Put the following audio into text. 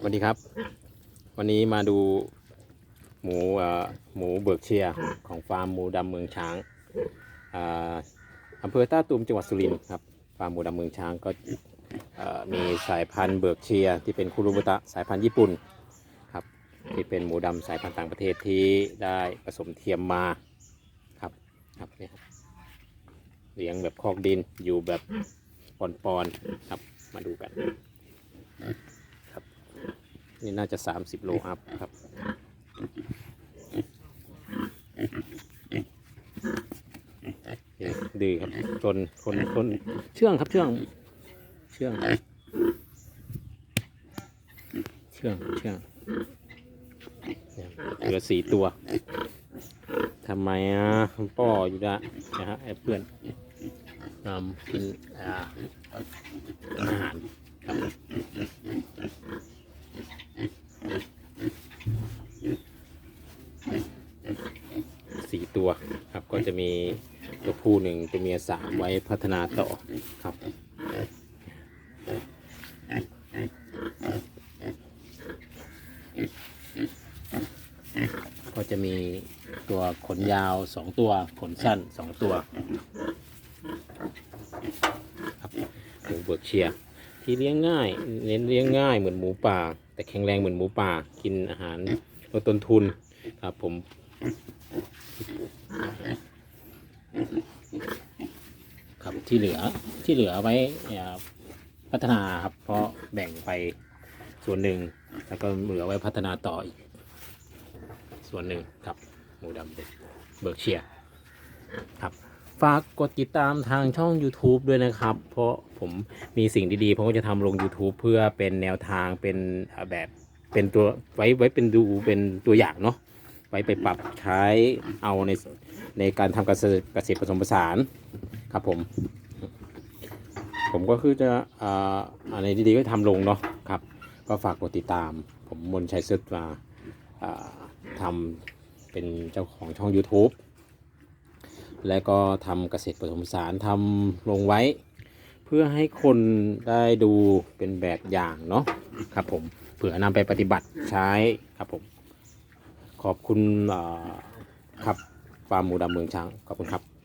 สวัสดีครับ วันนี้มาดูหมูหมูเบิร์กเชียร์ของฟาร์มหมูดำเมืองช้างอ่าอำเภอท่าตูมจังหวัดสุรินทร์ครับฟาร์มหมูดำเมืองช้างก็มีสายพันธุ์เบิร์กเชียร์ที่เป็นคุรุบุตะสายพันธุ์ญี่ปุ่นครับที่เป็นหมูดำสายพันธุ์ต่างประเทศที่ได้ผสมเทียมมาครับครับเนี่ยเลี้ยงแบบคอกดินอยู่แบบปอนๆครับมาดูกัน นี่น่าจะ 30 โลอัพครับดื้อครับชนคนคนเชื่องครับเชื่อง เชื่อง เชื่องเชื่องเหลือสี่ตัวทำไมอะป้ออยู่ละนะฮะไอ้เพื่อนนำกินอาหารครับ สี่ ตัวครับ ก็จะมีตัวผู้หนึ่งตัวเมียสามไว้พัฒนาต่อครับก็จะมีตัวขนยาวสองตัวขนสั้นสองตัวครับหมูเบิร์กเชียที่เลี้ยงง่ายเน้นเลี้ยงง่ายเหมือนหมูป่า แต่แข็งแรงเหมือนหมูป่ากินอาหารลดต้นทุนครับผม ครับที่เหลือที่เหลือไว้พัฒนาครับ เพราะแบ่งไปส่วนหนึ่ง แล้วก็เหลือไว้พัฒนาต่ออีก ส่วนหนึ่งครับ หมูดำเด็กเบิร์กเชียร์ครับ ฝากกดติดตามทางช่อง YouTube ด้วยนะครับ เพราะผมมีสิ่งดีๆ ผมก็จะทำลง YouTube เพื่อเป็นแนวทางเป็นแบบเป็นตัวไว้ไว้เป็นดูเป็นตัวอย่างเนาะ ไว้ไปปรับใช้เอาในในการทำเกษตรเกษตรผสมผสานครับผม ผมก็คือจะอ่าอะไรดีๆก็ทำลงเนาะครับ ก็ฝากกดติดตาม ผมมนชัยซึดมาอ่าทำเป็นเจ้าของช่อง YouTube และก็ทำเกษตรผสมผสานทำลงไว้ เพื่อให้คนได้ดูเป็นแบบอย่างเนาะครับผมเผื่อนำไปปฏิบัติใช้ครับผม ขอบคุณครับฟาร์มหมูดำเมืองช้าง ขอบคุณครับ